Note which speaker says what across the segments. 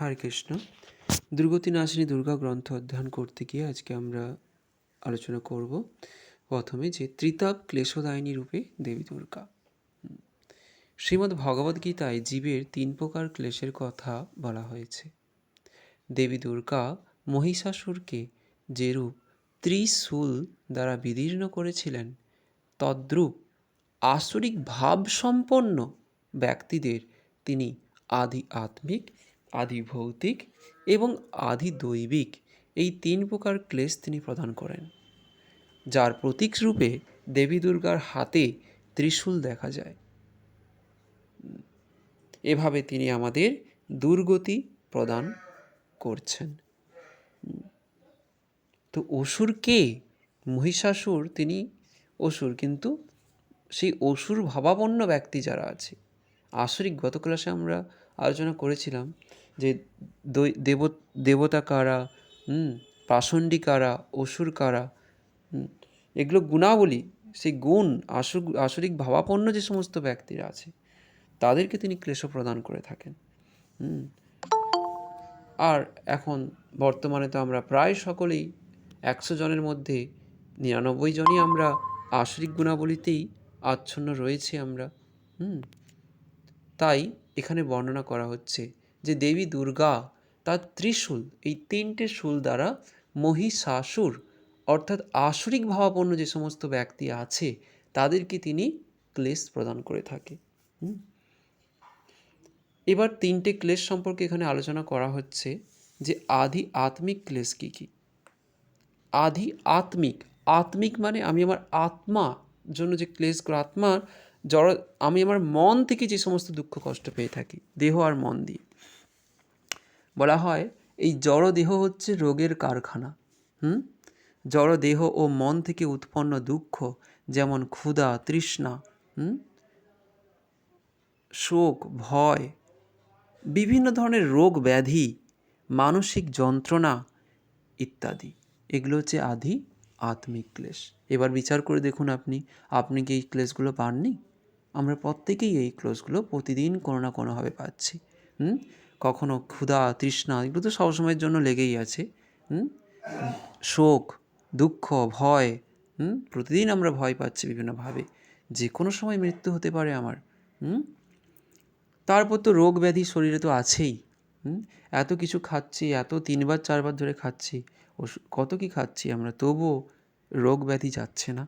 Speaker 1: হরে কৃষ্ণ। দুর্গতি নাশিনী দুর্গা গ্রন্থ অধ্যয়ন করতে গিয়ে আজকে আমরা আলোচনা করব প্রথমে যে ত্রিতাপ ক্লেশদায়িনী রূপে দেবী দুর্গা। শ্রীমদ্ ভগবদ্গীতায় জীবের তিন প্রকার ক্লেশের কথা বলা হয়েছে। দেবী দুর্গা মহিষাসুরকে যেরূপ ত্রিশূল দ্বারা বিদীর্ণ করেছিলেন, তদ্রূপ আসরিক ভাবসম্পন্ন ব্যক্তিদের তিনি আদি আত্মিক আদি ভৌতিক এবং আদি দৈবিক এই তিন প্রকার ক্লেশ তিনি প্রদান করেন, যার প্রতীক রূপে দেবী দুর্গার হাতে ত্রিশূল দেখা যায়। এভাবে তিনি আমাদের দুর্গতি প্রদান করছেন। তো অসুর কে? মহিষাসুর, তিনি অসুর, কিন্তু সেই অসুর ভাবাপন্ন ব্যক্তি যারা আছে, আসরিক গত ক্লাসে আমরা আলোচনা করেছিলাম যে দেব দেবতা কারা, হুম প্রাসন্ডিক কারা, অসুর কারা এগুলো গুণাবলী, সেই গুণ আসর আসরিক ভাবাপন্ন যে সমস্ত ব্যক্তিরা আছে, তাদেরকে তিনি ক্লেশ প্রদান করে থাকেন আর এখন বর্তমানে তো আমরা প্রায় সকলেই একশো জনের মধ্যে নিরানব্বই জনই আমরা আসরিক গুণাবলীতেই আচ্ছন্ন রয়েছে আমরা, হুম। তাই এখানে বর্ণনা করা হচ্ছে যে দেবী দুর্গা, তার ত্রিশূল, এই তিনটে শূল দ্বারা মহিষাসুর, অর্থাৎ আসরিক ভাবাপন্ন যে সমস্ত ব্যক্তি আছে, তাদেরকে তিনি ক্লেশ প্রদান করে থাকে। এবার তিনটে ক্লেশ সম্পর্কে এখানে আলোচনা করা হচ্ছে যে আধি আত্মিক ক্লেশ কী কী? আধি আত্মিক আত্মিক মানে আমি আমার আত্মা জন্য যে ক্লেশগুলো আত্মার, জড়, আমি আমার মন থেকে যে সমস্ত দুঃখ কষ্ট পেয়ে থাকি, দেহ আর মন দিয়ে। বলা হয়, এই জড় দেহ হচ্ছে রোগের কারখানা। হুম? জড় দেহ ও মন থেকে উৎপন্ন দুঃখ, যেমন ক্ষুধা, তৃষ্ণা, হুম? শোক, ভয়, বিভিন্ন ধরনের রোগ ব্যাধি, মানসিক যন্ত্রণা ইত্যাদি। এগুলো হচ্ছে আধি আত্মিক ক্লেশ। এবার বিচার করে দেখুন আপনি আপনি কি এই ক্লেশগুলো পাননি? আমরা প্রত্যেকেই এই ক্লেশগুলো প্রতিদিন কোনো না কোনোভাবে পাচ্ছি। হুম? কখনো ক্ষুধা, তৃষ্ণা এগুলো তো সবসময়ের জন্য লেগেই আছে শোক, দুঃখ, ভয় প্রতিদিন আমরা ভয় পাচ্ছি বিভিন্নভাবে। যে কোনো সময় মৃত্যু হতে পারে আমার, হুম? তারপর তো রোগ ব্যাধি শরীরে তো আছেই এত কিছু খাচ্ছি, এত তিনবার, চারবার ধরে খাচ্ছি কত কি খাচ্ছি আমরা? তবুও রোগ ব্যাধি যাচ্ছে না।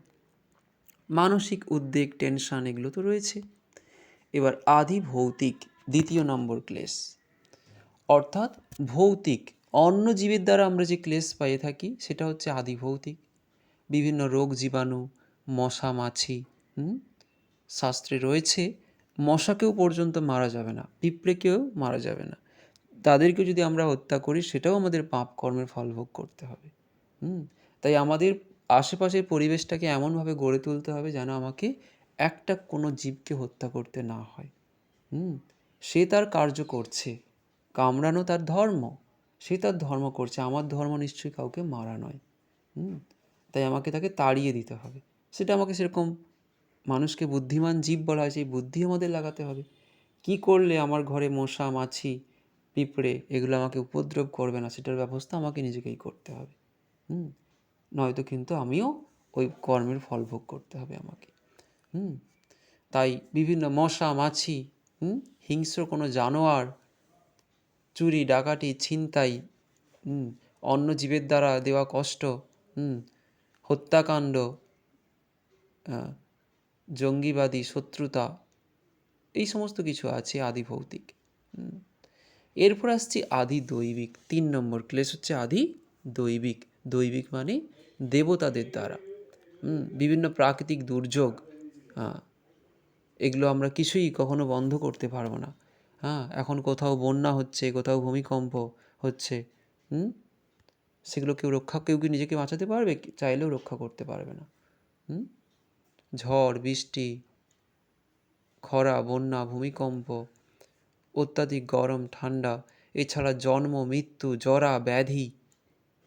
Speaker 1: মানসিক উদ্বেগ, টেনশান এগুলো তো রয়েছে। এবার আদি ভৌতিক, দ্বিতীয় নম্বর ক্লেশ। অর্থাৎ ভৌতিক, অন্য জীবের দ্বারা আমরা যে ক্লেশ পাইয়ে থাকি, সেটা হচ্ছে আদি ভৌতিক। বিভিন্ন রোগ জীবাণু, মশা, মাছি শাস্ত্রে রয়েছে, মশাকেও পর্যন্ত মারা যাবে না, পিঁপড়েকেও মারা যাবে না। তাদেরকে যদি আমরা হত্যা করি, সেটাও আমাদের পাপ কর্মের ফল ভোগ করতে হবে, হুম? তাই আমাদের আশেপাশের পরিবেশটাকে এমনভাবে গড়ে তুলতে হবে যেন আমাকে একটা কোনো জীবকে হত্যা করতে না হয়, হুম? সে তার কার্য করছে। কামড়ানো তার ধর্ম, সে তার ধর্ম করছে। আমার ধর্ম নিশ্চয়ই কাউকে মারা নয়। হুম? তাই আমাকে তাকে তাড়িয়ে দিতে হবে। সেটা আমাকে সেরকম মানুষকে বুদ্ধিমান জীব বলা হয়, সেই বুদ্ধি আমাদের লাগাতে হবে। কি করলে আমার ঘরে মশা, মাছি, পিঁপড়ে এগুলো আমাকে উপদ্রব করবে না? সেটার ব্যবস্থা আমাকে নিজেকেই করতে হবে। হুম? নয়তো কিন্তু আমিও ওই কর্মের ফল ভোগ করতে হবে আমাকে। হুম? তাই বিভিন্ন মশা, মাছি, হুম? হিংস্র কোনো জানোয়ার চুরি, ডাকাতি, ছিনতাই অন্য জীবের দ্বারা দেওয়া কষ্ট হত্যাকাণ্ড জঙ্গিবাদী শত্রুতা, এই সমস্ত কিছু আছে আদি ভৌতিক এরপর আসছি আদি দৈবিক তিন নম্বর ক্লেশ হচ্ছে আদি দৈবিক দৈবিক মানে দেবতাদের দ্বারা বিভিন্ন প্রাকৃতিক দুর্যোগ এগুলো আমরা কিছুই কখনো বন্ধ করতে পারব না। হ্যাঁ এখন কোথাও বন্যা হচ্ছে কোথাও ভূমিকম্প হচ্ছে হুম? সেগুলো কেউ রক্ষা কেউ কি নিজেকে বাঁচাতে পারবে? চাইলেও রক্ষা করতে পারবে না হুম? ঝড় বৃষ্টি খরা বন্যা ভূমিকম্প অত্যাধিক গরম ঠান্ডা এছাড়া জন্ম মৃত্যু জরা ব্যাধি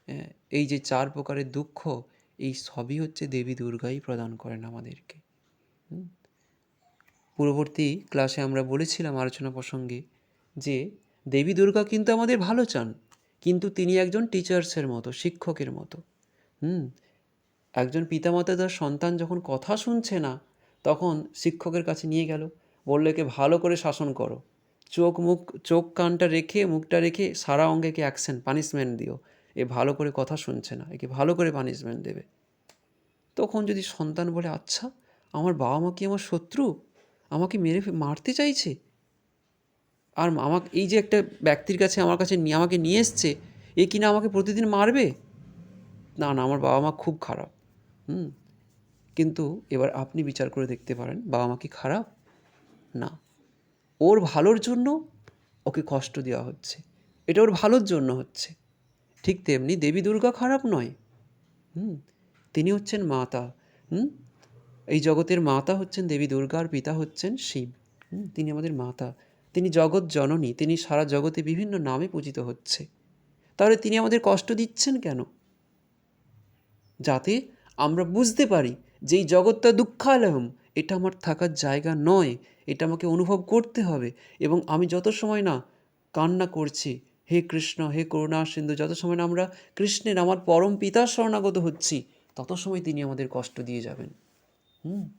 Speaker 1: হ্যাঁ, এই যে চার প্রকারের দুঃখ এই সবই হচ্ছে দেবী দুর্গাই প্রদান করেন আমাদেরকে হুম। পূর্ববর্তী ক্লাসে আমরা বলেছিলাম আলোচনা প্রসঙ্গে যে দেবী দুর্গা কিন্তু আমাদের ভালো চান, কিন্তু তিনি একজন টিচার্সের মতো, শিক্ষকের মতো। হুম, একজন পিতামাতা তার সন্তান যখন কথা শুনছে না, তখন শিক্ষকের কাছে নিয়ে গেল, বলল, একে ভালো করে শাসন করো। চোখ মুখ, চোখ কানটা রেখে, মুখটা রেখে সারা অঙ্গে একে অ্যাকশন পানিশমেন্ট দিও। এ ভালো করে কথা শুনছে না, একে ভালো করে পানিশমেন্ট দেবে। তখন যদি সন্তান বলে আচ্ছা আমার বাবা মা কি আমার শত্রু? আমাকে মেরে মারতে চাইছে? আর আমাকে, এই যে একটা ব্যক্তির কাছে আমার কাছে নিয়ে আমাকে নিয়ে এসছে, এ কিনা আমাকে প্রতিদিন মারবে? না না, আমার বাবা মা খুব খারাপ। হুম, কিন্তু এবার আপনি বিচার করে দেখতে পারেন, বাবা মা কি খারাপ? না। ওর ভালোর জন্য ওকে কষ্ট দেওয়া হচ্ছে। এটা ওর ভালোর জন্য হচ্ছে। ঠিক তেমনি দেবী দুর্গা খারাপ নয়। হুম, তিনি হচ্ছেন মাতা। হুম এই জগতের মাতা হচ্ছেন দেবী দুর্গার পিতা হচ্ছেন শিব। তিনি আমাদের মাতা। তিনি জগৎ জননী, তিনি সারা জগতে বিভিন্ন নামে পূজিত হচ্ছে। তাহলে তিনি আমাদের কষ্ট দিচ্ছেন কেন? যাতে আমরা বুঝতে পারি যে এই জগৎটা দুঃখালয়ম এটা আমার থাকার জায়গা নয়, এটা আমাকে অনুভব করতে হবে এবং আমি যত সময় না কান্না করছি, হে কৃষ্ণ, হে করুণা সিন্ধু, যত সময় না আমরা কৃষ্ণের, আমার পরম পিতার শরণাগত হচ্ছি, তত সময় তিনি আমাদের কষ্ট দিয়ে যাবেন। হুম।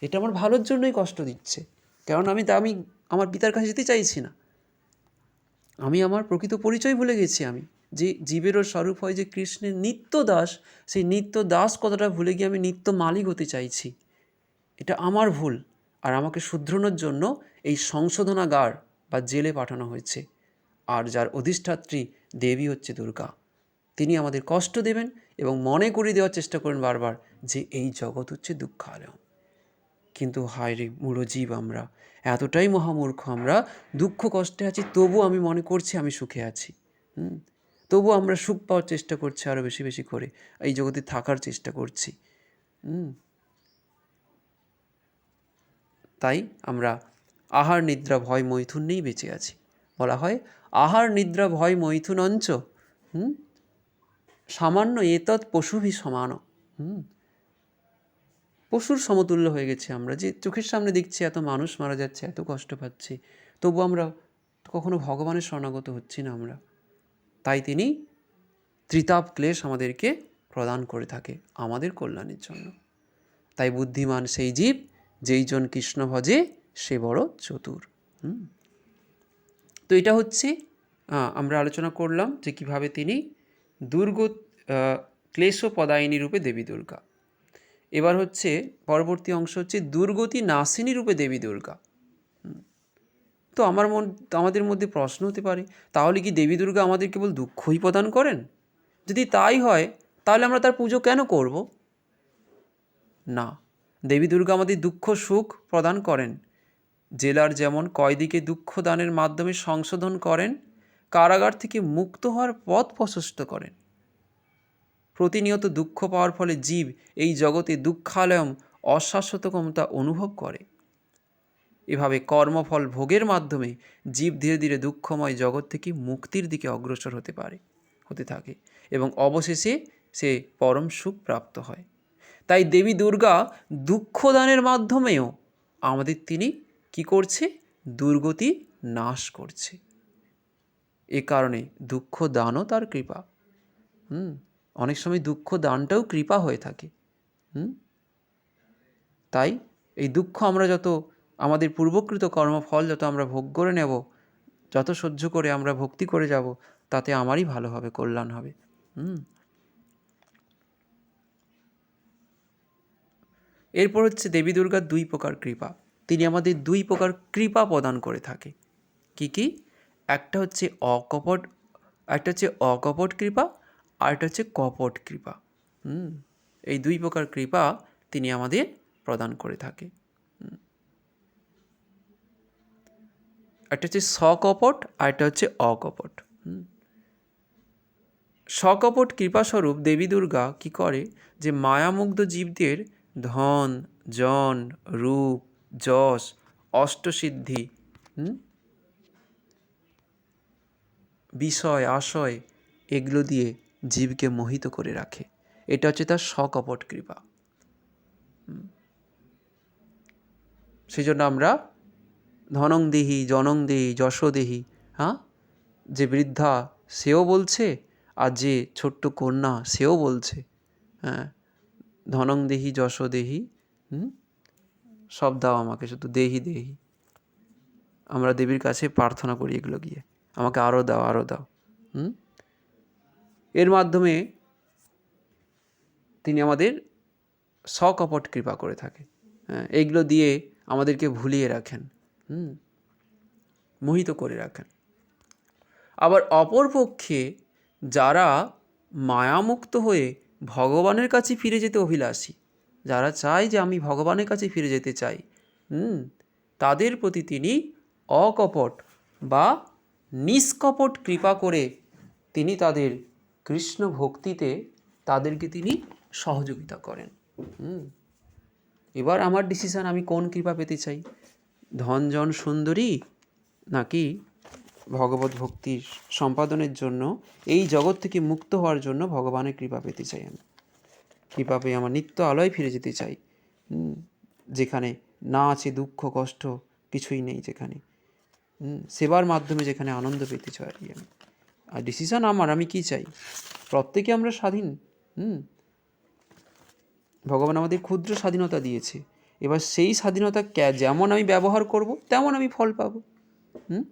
Speaker 1: এটা আমার ভালোর জন্যই কষ্ট দিচ্ছে। কারণ আমি তা আমি আমার পিতার কাছে যেতে চাইছি না। আমি আমার প্রকৃত পরিচয় ভুলে গেছি আমি। যে জীবেরও স্বরূপ হয় যে কৃষ্ণের নিত্য দাস, সেই নিত্য দাস কথাটা ভুলে গিয়ে আমি নিত্য মালিক হতে চাইছি। এটা আমার ভুল আর আমাকে শুধরানোর জন্য এই সংশোধনাগার বা জেলে পাঠানো হয়েছে। আর যার অধিষ্ঠাত্রী দেবী হচ্ছে দুর্গা। তিনি আমাদের কষ্ট দেবেন এবং মনে করিয়ে দেওয়ার চেষ্টা করেন বারবার। যে এই জগৎ হচ্ছে দুঃখ দুঃখালয় কিন্তু হায় রে মূঢ় জীব আমরা, এতটাই মহামূর্খ আমরা, দুঃখ কষ্টে আছি, তবু আমি মনে করছি আমি সুখে আছি। হুম? তবু আমরা সুখ পাওয়ার চেষ্টা করছি আরও বেশি বেশি করে, এই জগতে থাকার চেষ্টা করছি। হুম? তাই আমরা আহার, নিদ্রা, ভয়, মৈথুন নিয়েই বেঁচে আছি। বলা হয়, আহার, নিদ্রা, ভয়, মৈথুন অঞ্চ, হুম? সামান্য এতৎ পশুভি সমান হুম? পশুর সমতুল্য হয়ে গেছি আমরা, যে চোখের সামনে দেখছি এত মানুষ মারা যাচ্ছে, এত কষ্ট পাচ্ছি, তবু আমরা কখনো ভগবানের শরণাগত হচ্ছি না আমরা। তাই তিনি ত্রিতাপ ক্লেশ আমাদেরকে প্রদান করে থাকে আমাদের কল্যাণের জন্য। তাই বুদ্ধিমান সেই জীব, যেই জন কৃষ্ণ ভজে, সে বড় চতুর। তো এটা হচ্ছে আমরা আলোচনা করলাম যে কীভাবে তিনি দুর্গ ক্লেশ পদায়িনী রূপে দেবী দুর্গা। এবার হচ্ছে পরবর্তী অংশ হচ্ছে দুর্গতি নাসিনী রূপে দেবী দুর্গা। তো আমার মন আমাদের মধ্যে প্রশ্ন হতে পারে, তাহলে কি দেবী দুর্গা আমাদের কেবল দুঃখই প্রদান করেন? যদি তাই হয়, তাহলে আমরা তার পুজো কেন করব? না, দেবী দুর্গা আমাদের দুঃখ সুখ প্রদান করেন। জেলার যেমন কয়দিকে দুঃখ দানের মাধ্যমে সংশোধন করেন, কারাগার থেকে মুক্ত হওয়ার পথ প্রশস্ত করেন। প্রতিনিয়ত দুঃখ পাওয়ার ফলে জীব এই জগতে দুঃখালয়ম অশাশ্বতকমতা অনুভব করে। এভাবে কর্মফল ভোগের মাধ্যমে জীব ধীরে ধীরে দুঃখময় জগৎ থেকে মুক্তির দিকে অগ্রসর হতে পারে, হতে থাকে এবং অবশেষে সে পরম সুখ প্রাপ্ত হয়। তাই দেবী দুর্গা দুঃখদানের মাধ্যমেও আমাদের তিনি কি করছে? দুর্গতি নাশ করছে। এ কারণে দুঃখ দানও তার কৃপা। হুম। অনেক সময় দুঃখ দানটাও কৃপা হয়ে থাকে, হুম? তাই এই দুঃখ আমরা যত, আমাদের পূর্বকৃত কর্মফল যত আমরা ভোগ করে নেব, যত সহ্য করে আমরা ভক্তি করে যাব, তাতে আমারই ভালো হবে, কল্যাণ হবে, হুম? এরপর হচ্ছে দেবী দুর্গার দুই প্রকার কৃপা। তিনি আমাদের দুই প্রকার কৃপা প্রদান করে থাকে। কি কি? একটা হচ্ছে অকপট, একটা হচ্ছে অকপট কৃপা আর একটা হচ্ছে কপট কৃপা। হুম, এই দুই প্রকার কৃপা তিনি আমাদের প্রদান করে থাকে। একটা হচ্ছে সকপট আর একটা হচ্ছে অকপট। সকপট কৃপাস্বরূপ দেবী দুর্গা কি করে? যে মায়ামুগ্ধ জীবদের ধন, জন, রূপ, যশ, অষ্টসিদ্ধি বিষয়, আশয়, এগুলো দিয়ে জীবকে মোহিত করে রাখে। এটা হচ্ছে তার সকপট কৃপা। সেই জন্য আমরা ধনং দেহি, জনং দেহি হ্যাঁ? যে বৃদ্ধা সেও বলছে আর যে ছোট্ট কন্যা সেও বলছে। হ্যাঁ? ধনং দেহি, যশ হুম? সব দাও আমাকে, শুধু দেহি দেহি। আমরা দেবীর কাছে প্রার্থনা করি এগুলো গিয়ে। আমাকে আরও দাও আরও দাও। হুম? এর মাধ্যমে তিনি আমাদের সকপট কৃপা করে থাকে। হ্যাঁ এইগুলো দিয়ে আমাদেরকে ভুলিয়ে রাখেন। হুম, মোহিত করে রাখেন। আবার অপরপক্ষে যারা মায়ামুক্ত হয়ে ভগবানের কাছে ফিরে যেতে অভিলাষী, যারা চায় যে আমি ভগবানের কাছে ফিরে যেতে চাই, হুম, তাদের প্রতি তিনি অকপট বা নিষ্কপট কৃপা করে তিনি তাদের কৃষ্ণ ভক্তিতে তাদেরকে তিনি সহযোগিতা করেন। এবার আমার ডিসিশান আমি কোন কৃপা পেতে চাই? ধনজন সুন্দরী? নাকি ভগবত ভক্তির সম্পাদনের জন্য, এই জগৎ থেকে মুক্ত হওয়ার জন্য ভগবানের কৃপা পেতে চাই আমি? কৃপা পেয়ে আমার নিত্য আলোয় ফিরে যেতে চাই। যেখানে না আছে দুঃখ, কষ্ট, কিছুই নেই যেখানে। সেবার মাধ্যমে যেখানে আনন্দ পেতে চাই আমি। আর ডিসিশন আমার, আমি কি চাই? প্রত্যেকে আমরা স্বাধীন, হুম? ভগবান আমাদের ক্ষুদ্র স্বাধীনতা দিয়েছে। এবার সেই স্বাধীনতা যেমন আমি ব্যবহার করব, তেমন আমি ফল পাবো, হুম?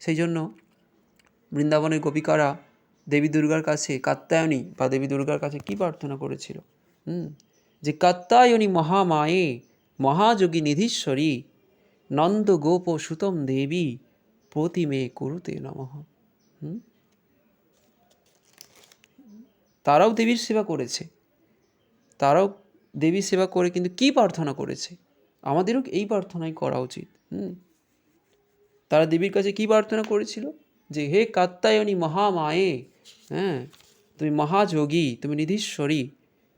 Speaker 1: সেই জন্য বৃন্দাবনের গোপিকারা দেবী দুর্গার কাছে কাত্যায়নী বা দেবী দুর্গার কাছে কি প্রার্থনা করেছিল? হুম? যে কাত্যায়নী মহামায়ে, মহাযোগী নিধীশ্বরী, নন্দ গোপ সুতম দেবী, প্রতিমে কুরুতে নমঃ। হুম? তারাও দেবীর সেবা করেছে। তারাও দেবীর সেবা করে কিন্তু কি প্রার্থনা করেছে? আমাদেরও এই প্রার্থনাই করা উচিত। হুম। তারা দেবীর কাছে কি প্রার্থনা করেছিল? যে, হে কাত্যায়নী মহামায়ে হ্যাঁ তুমি মহাযোগী, তুমি নিধীশ্বরী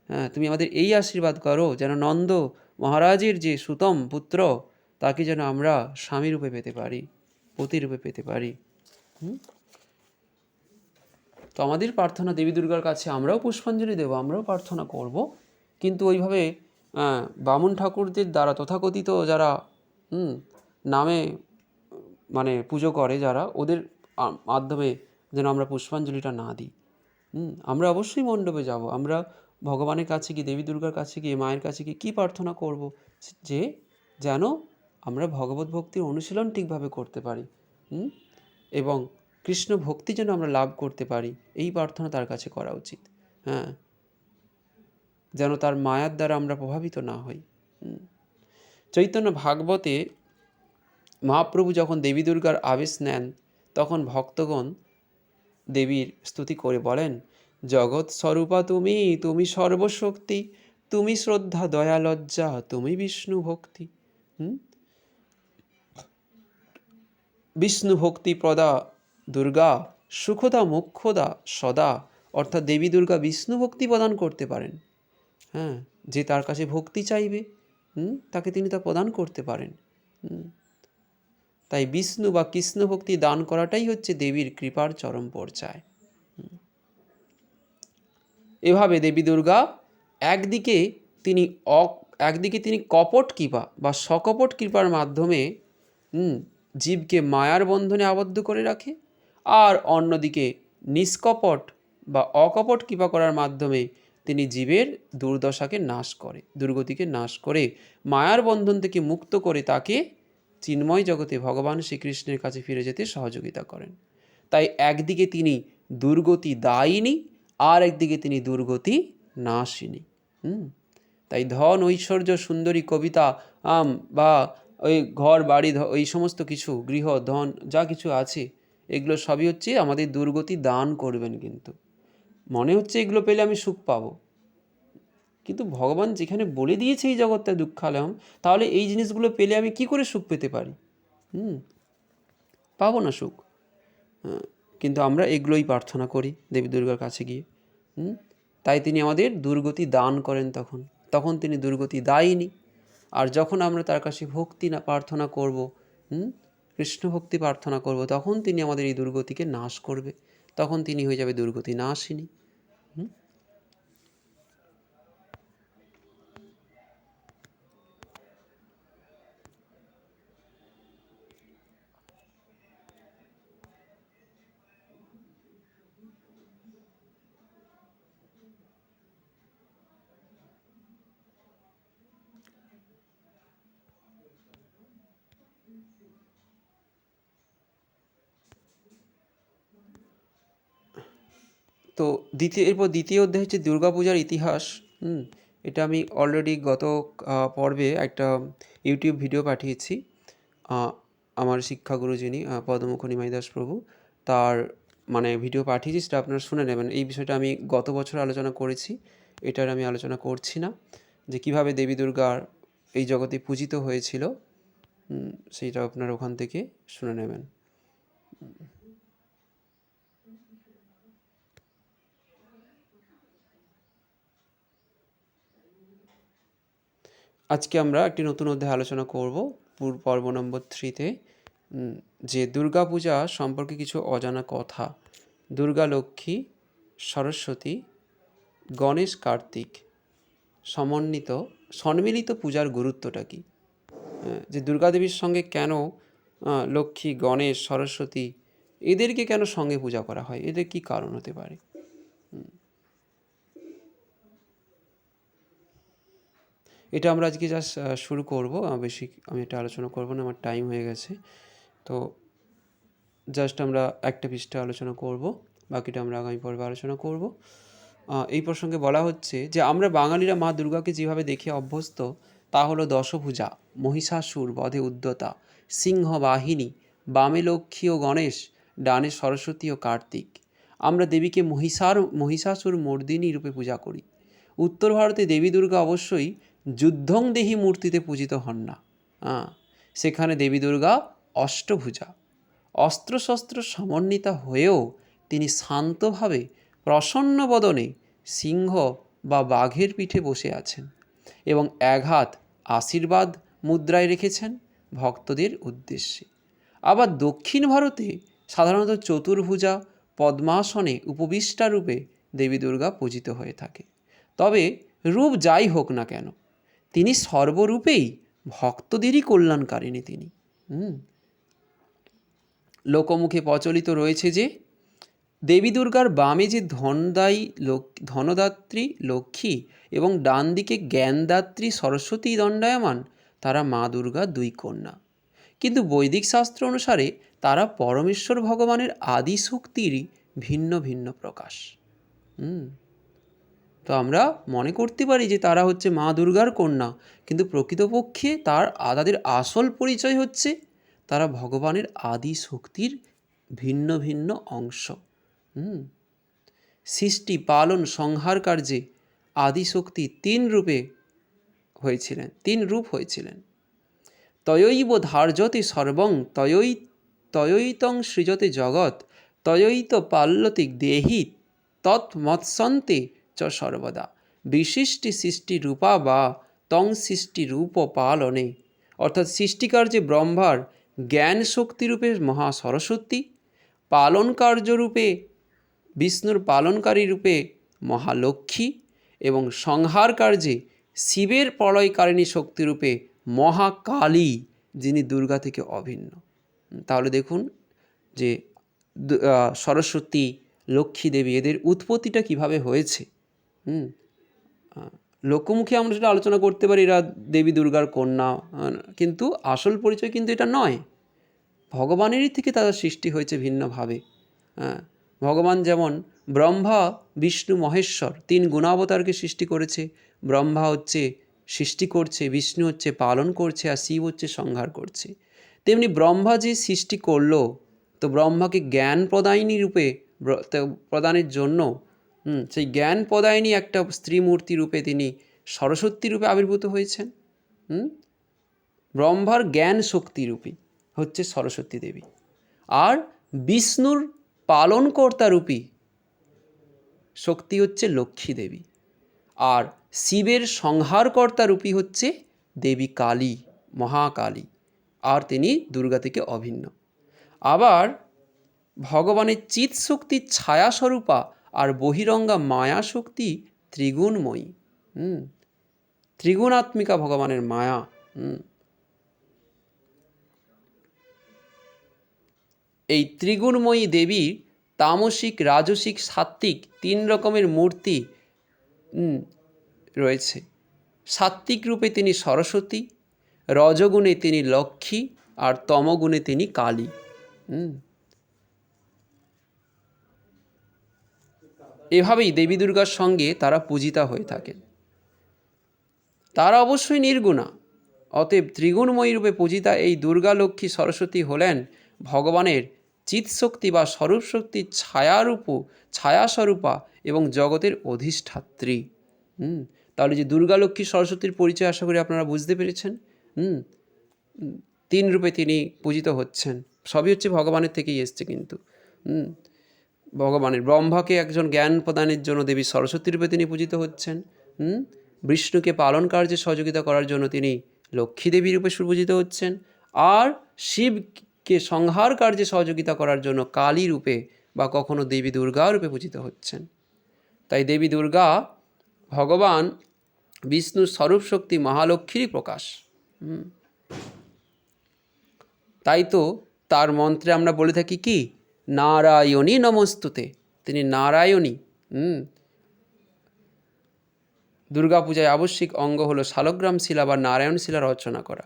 Speaker 1: হ্যাঁ তুমি আমাদের এই আশীর্বাদ করো যেন নন্দ মহারাজের যে সুতম পুত্র, তাকে যেন আমরা স্বামী রূপে পেতে পারি, পতিরূপে পেতে পারি। হুম? তো আমাদের প্রার্থনা দেবী দুর্গার কাছে আমরাও পুষ্পাঞ্জলি দেবো, আমরাও প্রার্থনা করব। কিন্তু ওইভাবে বামুন ঠাকুরদের দ্বারা তথাকথিত যারা নামে মানে পুজো করে যারা, ওদের মাধ্যমে যেন আমরা পুষ্পাঞ্জলিটা না দিই। আমরা অবশ্যই মণ্ডপে যাব। আমরা ভগবানের কাছে গিয়ে, দেবী দুর্গার কাছে গিয়ে, মায়ের কাছে গিয়ে কী প্রার্থনা করব? যে যেন আমরা ভগবত ভক্তির অনুশীলন ঠিকভাবে করতে পারি। এবং কৃষ্ণ ভক্তি যেন আমরা লাভ করতে পারি, এই প্রার্থনা তার কাছে করা উচিত। হ্যাঁ। যেন তার মায়ার দ্বারা আমরা প্রভাবিত না হই। চৈতন্য ভাগবতে মহাপ্রভু যখন দেবী দুর্গার আবেশ নেন, তখন ভক্তগণ দেবীর স্তুতি করে বলেন, জগৎ স্বরূপা তুমি তুমি সর্বশক্তি, তুমি শ্রদ্ধা, দয়া, লজ্জা, তুমি বিষ্ণু ভক্তি? বিষ্ণু ভক্তি প্রদা দুর্গা, সুখদা, মুখ্যদা, সদা, অর্থাৎ দেবী দুর্গা বিষ্ণু ভক্তি প্রদান করতে পারেন। হ্যাঁ যে তার কাছে ভক্তি চাইবে তাকে তিনি তা প্রদান করতে পারেন। তাই বিষ্ণু বা কৃষ্ণ ভক্তি দান করাটাই হচ্ছে দেবীর কৃপার চরম পর্যায়। এভাবে দেবী দুর্গা একদিকে তিনি অ একদিকে তিনি কপট কৃপা বা সকপট কৃপার মাধ্যমে জীবকে মায়ার বন্ধনে আবদ্ধ করে রাখে আর অন্যদিকে নিষ্কপট বা অকপট কৃপা করার মাধ্যমে তিনি জীবের দুর্দশাকে নাশ করে, দুর্গতিকে নাশ করে, মায়ার বন্ধন থেকে মুক্ত করে তাকে চিন্ময় জগতে ভগবান শ্রীকৃষ্ণের কাছে ফিরে যেতে সহযোগিতা করেন। তাই একদিকে তিনি দুর্গতি দায়িনী আর একদিকে তিনি দুর্গতি নাশিনী। হুম? তাই ধন, ঐশ্বর্য, সুন্দরী কবিতা, আম বা ওই ঘর, বাড়ি ওই সমস্ত কিছু, গৃহ, ধন, যা কিছু আছে এগুলো সবই হচ্ছে আমাদের দুর্গতি দান করবেন কিন্তু। মনে হচ্ছে এগুলো পেলে আমি সুখ পাবো। কিন্তু ভগবান যেখানে বলে দিয়েছে এই জগৎটা দুঃখালয়ম, তাহলে এই জিনিসগুলো পেলে আমি কি করে সুখ পেতে পারি? হুম, পাবো না সুখ। কিন্তু আমরা এগুলোই প্রার্থনা করি দেবী দুর্গার কাছে গিয়ে। হুম, তাই তিনি আমাদের দুর্গতি দান করেন তখন। তখন তিনি দুর্গতি দায়িনী। আর যখন আমরা তার কাছে ভক্তি না, প্রার্থনা করব, হুম কৃষ্ণ ভক্তি প্রার্থনা করব, তখন তিনি আমাদের এই দুর্গতিকে নাশ করবে, তখন তিনি হয়ে যাবে দুর্গতি, নাশিনী। তো দ্বিতীয় এরপর দ্বিতীয় অধ্যায় হচ্ছে দুর্গাপূজার ইতিহাস। হুম এটা আমি অলরেডি গত পর্বে একটা ইউটিউব ভিডিও পাঠিয়েছি। আমার শিক্ষাগুরু যিনি আহ, পদ্মমুখ নিমাই দাস প্রভু তার মানে ভিডিও পাঠিয়েছি সেটা আপনারা শুনে নেবেন। এই বিষয়টা আমি গত বছর আলোচনা করেছি এটার আমি আলোচনা করছি না যে কীভাবে দেবী দুর্গার এই জগতে পূজিত হয়েছিল। সেইটা আপনারা ওখান থেকে শুনে নেবেন। আজকে আমরা একটি নতুন অধ্যায় আলোচনা করব পূর- পর্ব নম্বর থ্রিতে। যে দুর্গা পূজা সম্পর্কে কিছু অজানা কথা। দুর্গা লক্ষ্মী, সরস্বতী, গণেশ কার্তিক সমন্বিত, সম্মিলিত পূজার গুরুত্বটা কী? যে দুর্গাদেবীর সঙ্গে কেন লক্ষ্মী, গণেশ, সরস্বতী, এদেরকে কেন সঙ্গে পূজা করা হয়? এদের কি কারণ হতে পারে? এটা আমরা আজকে জাস্ট শুরু করব। বেশি আমি এটা আলোচনা করব না, আমার টাইম হয়ে গেছে। তো জাস্ট আমরা একটা পৃষ্ঠা আলোচনা করব, বাকিটা আমরা আগামী পর্বে আলোচনা করব। এই প্রসঙ্গে বলা হচ্ছে যে, আমরা বাঙালিরা মা দুর্গাকে যেভাবে দেখে অভ্যস্ত, তা হলো দশভুজা, মহিষাসুর, বধে উদ্যতা সিংহ বাহিনী বামে লক্ষ্মী ও গণেশ, ডানে সরস্বতী ও কার্তিক। আমরা দেবীকে মহিষার, মহিষাসুর মর্দিনী রূপে পূজা করি। উত্তর ভারতে দেবী দুর্গা অবশ্যই যুদ্ধং দেহি মূর্তিতে পূজিত হন না। সেখানে দেবী দুর্গা অষ্টভুজা, অস্ত্রশস্ত্র সমন্বিতা হয়েও তিনি শান্তভাবে প্রসন্ন বদনে সিংহ বা বাঘের পিঠে বসে আছেন এবং একহাত আশীর্বাদ মুদ্রায় রেখেছেন ভক্তদের উদ্দেশ্যে। আবার দক্ষিণ ভারতে সাধারণত চতুর্ভুজা পদ্মাসনে উপবিষ্টা রূপে দেবী দুর্গা পূজিত হয়ে থাকে। তবে রূপ যাই হোক না কেন তিনি সর্বরূপেই ভক্তদেরই কল্যাণকারিণী তিনি। হুম। লোকমুখে প্রচলিত রয়েছে যে, দেবী দুর্গার বামে যে ধনদায়ী লোক, ধনদাত্রী লক্ষ্মী এবং ডান দিকে জ্ঞানদাত্রী সরস্বতী দণ্ডায়মান, তারা মা দুর্গা দুই কন্যা। কিন্তু বৈদিক শাস্ত্র অনুসারে তারা পরমেশ্বর ভগবানের আদি শক্তিরই ভিন্ন ভিন্ন প্রকাশ। হুম। তো আমরা মনে করতে পারি যে তারা হচ্ছে মা দুর্গার কন্যা, কিন্তু প্রকৃতপক্ষে তার তাদের আসল পরিচয় হচ্ছে তারা ভগবানের আদি শক্তির ভিন্ন ভিন্ন অংশ। হুম? সৃষ্টি, পালন, সংহার কার্যে আদি শক্তি তিন রূপে হয়েছিলেন, তিন রূপ হয়েছিলেন। তয়ৈব ধার্যতে সর্বং তয়ৈ, তয়ৈতং সৃজতে জগৎ, তয়ৈত পাল্লতি দেহি তৎমৎসন্তে চ সর্বদা। বিশিষ্টি সৃষ্টি রূপা বা তং সৃষ্টি রূপ পালনে। অর্থাৎ সৃষ্টিকার্যে ব্রহ্মার জ্ঞান শক্তিরূপে মহা সরস্বতী, পালন কার্যরূপে বিষ্ণুর পালনকারী রূপে মহালক্ষ্মী এবং সংহার কার্যে শিবের প্রলয়কারিণী শক্তিরূপে মহাকালী যিনি দুর্গা থেকে অভিন্ন। তাহলে দেখুন যে সরস্বতী, লক্ষ্মী দেবী এদের উৎপত্তিটা কীভাবে হয়েছে। হুম। লোকমুখে আমরা সেটা আলোচনা করতে পারি, এরা দেবী দুর্গার কন্যা কিন্তু আসল পরিচয় কিন্তু এটা নয়। ভগবানেরই থেকে তাদের সৃষ্টি হয়েছে ভিন্নভাবে। হ্যাঁ ভগবান যেমন ব্রহ্মা, বিষ্ণু, মহেশ্বর তিন গুণাবতারকে সৃষ্টি করেছে। ব্রহ্মা হচ্ছে সৃষ্টি করছে, বিষ্ণু হচ্ছে পালন করছে, আর শিব হচ্ছে সংহার করছে। তেমনি ব্রহ্মা যে সৃষ্টি করল, তো ব্রহ্মাকে জ্ঞান প্রদায়িনী রূপে প্রদানের জন্য সেই জ্ঞান প্রদায়িনী একটা স্ত্রী মূর্তি রূপে তিনি সরস্বতী রূপে আবির্ভূত হয়েছেন, হুম? ব্রহ্মার জ্ঞান শক্তি রূপী হচ্ছে সরস্বতী দেবী। আর বিষ্ণুর পালনকর্তা রূপী শক্তি হচ্ছে লক্ষ্মী দেবী। আর শিবের সংহারকর্তা রূপী হচ্ছে দেবী কালী, মহাকালী। আর তিনি দুর্গা থেকে অভিন্ন। আবার ভগবানের চিৎ শক্তির ছায়াস্বরূপা আর বহিরঙ্গা মায়া শক্তি ত্রিগুণময়ী। হুম, ত্রিগুণাত্মিকা ভগবানের মায়া। হুম, এই ত্রিগুণময়ী দেবীর তামসিক, রাজসিক সাত্ত্বিক তিন রকমের মূর্তি রয়েছে। সাত্ত্বিক রূপে তিনি সরস্বতী, রজগুণে তিনি লক্ষ্মী আর তমগুণে তিনি কালী। হুম এভাবেই দেবী দুর্গার সঙ্গে তারা পূজিতা হয়ে থাকেন তারা অবশ্যই নির্গুণা। অতএব ত্রিগুণময়ী রূপে পূজিতা এই দুর্গা লক্ষ্মী সরস্বতী হলেন ভগবানের চিৎশক্তি বা স্বরূপ শক্তির ছায়ারূপ, ছায়াস্বরূপা এবং জগতের অধিষ্ঠাত্রী। হুম, তাহলে যে দুর্গা লক্ষ্মী সরস্বতীর পরিচয় আশা করি আপনারা বুঝতে পেরেছেন। হুম, তিন রূপে তিনি পূজিত হচ্ছেন। সবই হচ্ছে ভগবানের থেকেই এসছে কিন্তু। হুম ভগবানের ব্রহ্মাকে একজন জ্ঞান প্রদানের জন্য দেবী সরস্বতী রূপে তিনি পূজিত হচ্ছেন, হুম? বিষ্ণুকে পালন কার্যে সহযোগিতা করার জন্য তিনি লক্ষ্মী দেবী রূপে সুপূজিত হচ্ছেন আর শিবকে সংহার কার্যে সহযোগিতা করার জন্য কালী রূপে বা কখনো দেবী দুর্গা রূপে পূজিত হচ্ছেন। তাই দেবী দুর্গা ভগবান বিষ্ণুর স্বরূপ শক্তি মহালক্ষ্মীরই প্রকাশ। তাই তো তার মন্ত্রে আমরা বলে থাকি কি? নারায়ণী নমস্তুতে। তিনি নারায়ণী, হুম। দুর্গাপূজায় আবশ্যিক অঙ্গ হলো শালগ্রাম শিলা বা নারায়ণ শিলা রচনা করা।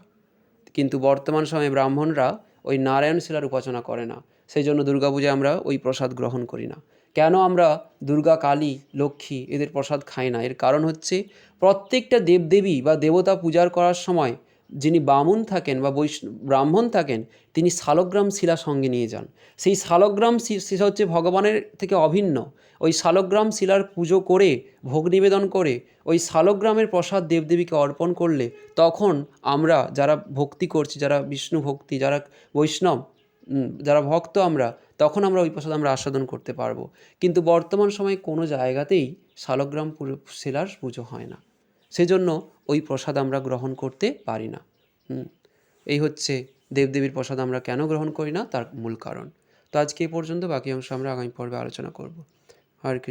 Speaker 1: কিন্তু বর্তমান সময়ে ব্রাহ্মণরা ওই নারায়ণ শিলার উপাসনা করে না। সেই জন্য দুর্গাপূজায় আমরা ওই প্রসাদ গ্রহণ করি না। কেন আমরা দুর্গা, কালী, লক্ষ্মী এদের প্রসাদ খাই না? এর কারণ হচ্ছে প্রত্যেকটা দেবদেবী বা দেবতা পূজার করার সময় যিনি বামুন থাকেন বা বৈষ্ণব ব্রাহ্মণ থাকেন, তিনি শালগ্রাম শিলা সঙ্গে নিয়ে যান। সেই শালগ্রাম শিলা হচ্ছে ভগবানের থেকে অভিন্ন। ওই শালগ্রাম শিলার পুজো করে, ভোগ নিবেদন করে, ওই শালগ্রামের প্রসাদ দেবদেবীকে অর্পণ করলে তখন আমরা যারা ভক্তি করছি, যারা বিষ্ণু ভক্তি, যারা বৈষ্ণব যারা ভক্ত আমরা, তখন আমরা ওই প্রসাদ আমরা আস্বাদন করতে পারব। কিন্তু বর্তমান সময়ে কোনো জায়গাতেই শালগ্রাম শিলার পুজো হয় না। সেজন্য ওই প্রসাদ আমরা গ্রহণ করতে পারি না। এই হচ্ছে দেবদেবীর প্রসাদ আমরা কেন গ্রহণ করি না? তার মূল কারণ। তো আজকে এই পর্যন্ত বাকি অংশ আমরা আগামী পর্বে আলোচনা করব। হরে কৃষ্ণ।